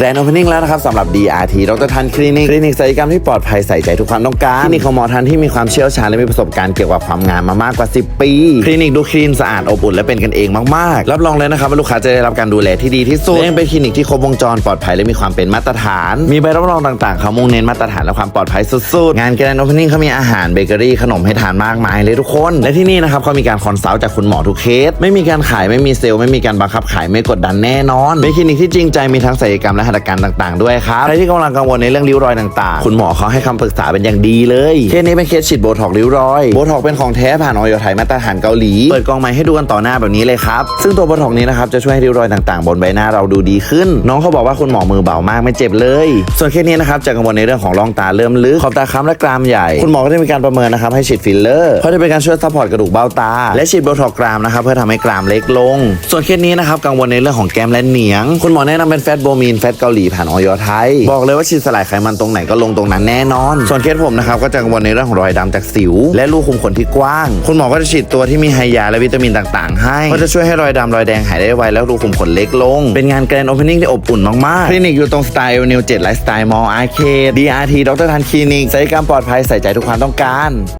แกรนด์โอเพนนิ่งแล้วนะครับสำหรับ DRT ดรทันคลินิกคลินิกศัลยกรรมที่ปลอดภัยใส่ใจทุกความต้องการคลินิกของหมอทันที่มีความเชี่ยวชาญและมีประสบการณ์เกี่ยวกับความงามมามากกว่า 10 ปี คลินิกดูคลีนสะอาดอบอุ่นและเป็นกันเองมากๆ รับรองเลยนะครับว่าลูกค้าจะได้รับการดูแลที่ดีที่สุดและยังเป็นคลินิกที่ครบวงจรปลอดภัยและมีความเป็นมาตรฐาน มีใบรับรองต่างๆเขามุ่งเน้นมาตรฐานและความปลอดภัยสุดๆงานแกรนด์โอเพนนิ่งเขามีอาหารเบเกอรี่ขนมให้ทานมากมายเลยทุกคนและที่นี่นะครับเขามีการคอนซัลท์จากคุณหมอทุกเคส ไม่มีการขายไม่มีเซลล์ไม่มีการบังคับขายไม่กดดันแน่นอนเป็นคลินิกที่จริงใจมีทั้งศัลยกรรมและหัตถการต่างๆ ด้วยครับ ใครที่กำลังกังวลในเรื่องริ้วรอยต่างๆ คุณหมอเขาให้คำปรึกษาเป็นอย่างดีเลย เคสนี้เป็นเคสฉีดโบท็อกซ์ริ้วรอย โบท็อกซ์เป็นของแท้ผ่านออยไทยมาตรฐานเกาหลี เปิดกล้องไม้ให้ดูกันต่อหน้าแบบนี้เลยครับ ซึ่งตัวโบท็อกซ์นี้นะครับจะช่วยให้ริ้วรอยต่างๆ บนใบหน้าเราดูดีขึ้น น้องเขาบอกว่าคุณหมอมือเบามากไม่เจ็บเลย ส่วนเคสนี้นะครับจะกังวลในเรื่องของร่องตาเริ่มลึกขอบตาค้ำและกรามใหญ่ คุณหมอก็ได้มีการประเมินนะครับให้ฉีดฟิลเลอร์เพราะจะเป็นการช่วยซัพพอร์ตกระดูกเบ้าตา และฉีดโบท็อกซ์กรามนะครับเพื่อทำให้กรามเล็กลง ส่วนเคสนี้นะครับกังวลในเรื่องของแก้มและเหนียง คุณหมอแนะนำเป็นแฟตโบมีนแฟตเกาหลีผ่านออยไทย บอกเลยว่าฉีดสลายไขมันตรงไหนก็ลงตรงนั้นแน่นอน ส่วนเคสผมนะครับก็จะกังวลในเรื่องของรอยดำจากสิว และรูขุมขนที่กว้าง คุณหมอก็จะฉีดตัวที่มีไฮยาและวิตามินต่างๆ ให้ก็จะช่วยให้รอยดำรอยแดงหายได้ไวและรูขุมขนเล็กลง เป็นงานแกรนด์โอเพนนิ่งที่อบอุ่นมากๆคลินิกอยู่ตรงสไตล์นิวเจ็ดไลฟ์สไตล์มอลล์อาร์เคด DRT ดรทันคลินิกศัลยกรรมปลอดภัยใส่ใจทุกความต้องการ